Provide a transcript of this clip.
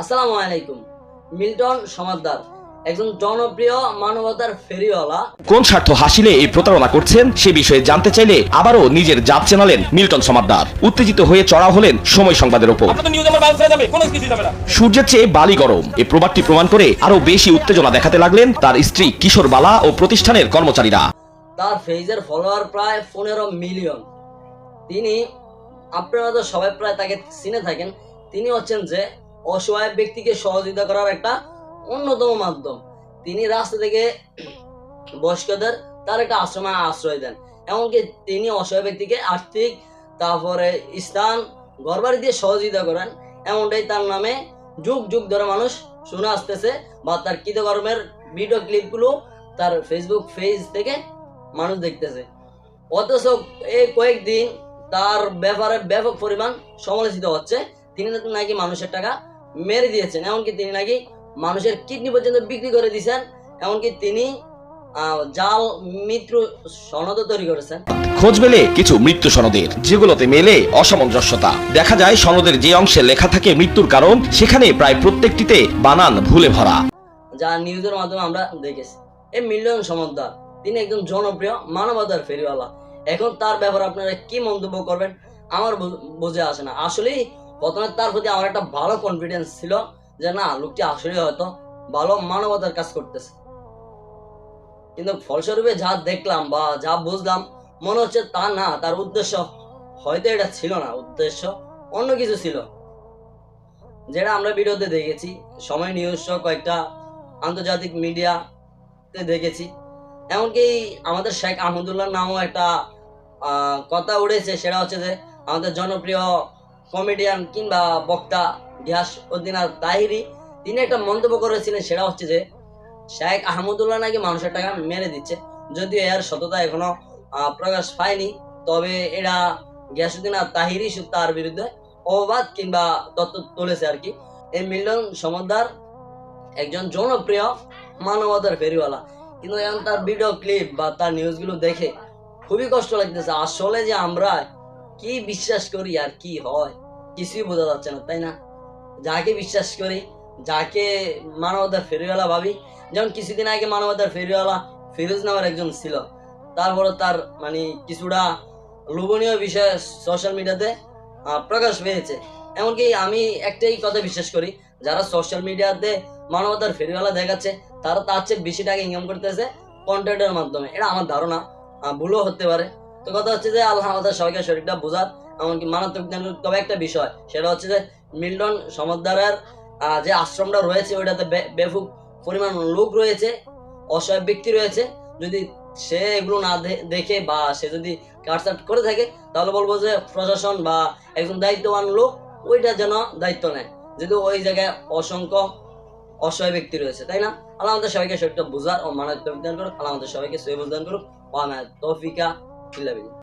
আসসালামু আলাইকুম। মিল্টন সমাদদার একজন জনপ্রিয় মানবতার ফেরিওয়ালা। কোন স্বার্থ হাসিলে এই প্রতারণা করছেন সে বিষয়ে জানতে চাইলে আবারও নিজের জাত চেনালেন মিল্টন সমাদ্দার উত্তেজিত হয়ে চড়াও হলেন সময় সংবাদের ওপর। না। সূর্যের চেয়ে বালি গরম। এই প্রবাদটি প্রমাণ করে আরও বেশি উত্তেজনা দেখাতে লাগলেন তার স্ত্রী কিশোর বালা ও প্রতিষ্ঠানের কর্মচারীরা। তার ফেজের ফলোয়ার প্রায় পনেরো মিলিয়ন তিনি আপনারা তো সবাই প্রায় তাকে চিনে থাকেন তিনি হচ্ছেন যে অসহায় ব্যক্তিকে সহযোগিতা করার একটা অন্যতম মাধ্যম। তিনি রাস্তা থেকে বয়স্কদের তার একটা আশ্রমে আশ্রয় দেন। এমনকি তিনি অসহায় ব্যক্তিকে আর্থিক, তারপরে স্থান, ঘরবাড়ি দিয়ে সহযোগিতা করেন। এমনটাই তার নামে যুগ যুগ ধরে মানুষ শুনে আসতেছে বা তার কৃতকর্মের ভিডিও ক্লিপগুলো তার ফেসবুক পেজ থেকে মানুষ দেখতেছে। অথচ এই কয়েকদিন তার ব্যাপারে ব্যাপক পরিমাণ সমালোচিত হচ্ছে। তিনি নাকি মানুষের টাকা মেরে দিয়েছেন। এমনকি তিনি নাকি মানুষের কিডনি পর্যন্ত বিক্রি করে দিয়েছেন। এমনকি তিনি জাল মৃত্যু সনদ তৈরি করেছেন। খোঁজ মেলে কিছু মৃত্যু সনদের যেগুলোতে মেলে অসামঞ্জস্যতা। দেখা যায় সনদের যে অংশে লেখা থাকে মৃত্যুর কারণ সেখানে প্রায় প্রত্যেকটিতে বানান ভুলে ভরা। যা নিউজের মাধ্যমে আমরা দেখেছি। এই মিলিয়ন সমদ্দার তিনি একজন জনপ্রিয় মানবতার ফেরিওয়ালা। এখন তার ব্যাপারে আপনারা কি মন্তব্য করবেন আমার বুঝে আসে না। আসলেই প্রথমে তার প্রতি আমার একটা ভালো কনফিডেন্স ছিল যে না, লোকটি আসলে হয়তো ভালো মানবতার কাজ করতেছে। কিন্তু ফলস্বরূপে যা দেখলাম বা যা বুঝলাম, মনে হচ্ছে তা না, তার উদ্দেশ্য হয়তো এটা ছিল না, উদ্দেশ্য অন্য কিছু ছিল। যেটা আমরা ভিডিওতে দেখেছি, সময় নিউজ কয়েকটা আন্তর্জাতিক মিডিয়াতে দেখেছি। এমনকি আমাদের শেখ আহমদুল্লাহ নামও একটা কথা উঠেছে, সেটা হচ্ছে যে আমাদের জনপ্রিয় কমেডিয়ান কিংবা বক্তা গিয়াস উদ্দিন তাহিরি তিনি একটা মন্তব্য করেছিলেন, সেটা হচ্ছে যে শেখ আহমদুল্লাহ নাকি মানুষের টাকা মেরে দিচ্ছে। যদিও এর সততা এখনও প্রকাশ পায়নি, তবে এটা গিয়াসুদ্দিন আর তাহিরি তার বিরুদ্ধে অবাদ কিংবা তত্ত্ব তুলেছে আর কি। এই মিলন সমদ্দার একজন জনপ্রিয় মানবতার ফেরিওয়ালা। কিন্তু এখন তার ভিডিও ক্লিপ বা তার নিউজগুলো দেখে খুবই কষ্ট লাগতেছে। আসলে যে আমরা কি বিশ্বাস করি আর কি হয়? কিছুই বোঝা যাচ্ছে না, তাই না? যাকে বিশ্বাস করি, যাকে মানবতার ফেরিওয়ালা ভাবি, যেমন কিছুদিন আগে মানবতার ফেরিওয়ালা ফিরোজ নামের একজন ছিল তারপরে তার মানে কিছুটা লোভনীয় বিষয় সোশ্যাল মিডিয়াতে প্রকাশ পেয়েছে। এমনকি আমি একটাই কথা বিশ্বাস করি, যারা সোশ্যাল মিডিয়াতে মানবতার ফেরিওয়ালা দেখাচ্ছে, তারা তার চেয়ে বেশি টাকা ইনকাম করতেছে কন্টেন্টের মাধ্যমে। এটা আমার ধারণা ভুলও হতে পারে। তো কথা হচ্ছে যে আল্লাহ আমাদের সবাইকে শরীরটা বোঝার এমনকি জ্ঞানের তবে একটা বিষয়, সেটা হচ্ছে যে মিল্টন সমদ্দারের যে আশ্রমটা রয়েছে, ওইটাতে বে- ব্যাপক পরিমাণ লোক রয়েছে, অসহায় ব্যক্তি রয়েছে, যদি সে এগুলো না দেখে বা সে যদি কাটসাট করে থাকে, তাহলে বলব যে প্রশাসন বা একজন দায়িত্ববান লোক, ওইটা যেন দায়িত্ব নেয়, যদি ওই জায়গায় অসংখ্য অসহায় ব্যক্তি রয়েছে, তাই না? আল্লাহ আমাদের সবাইকে শরীরটা বুঝার ও মানব বিজ্ঞান করুক, আল্লাহ আমাদের সবাইকে সই বুঝদান করুক, ও তৌফিকা Filadelfia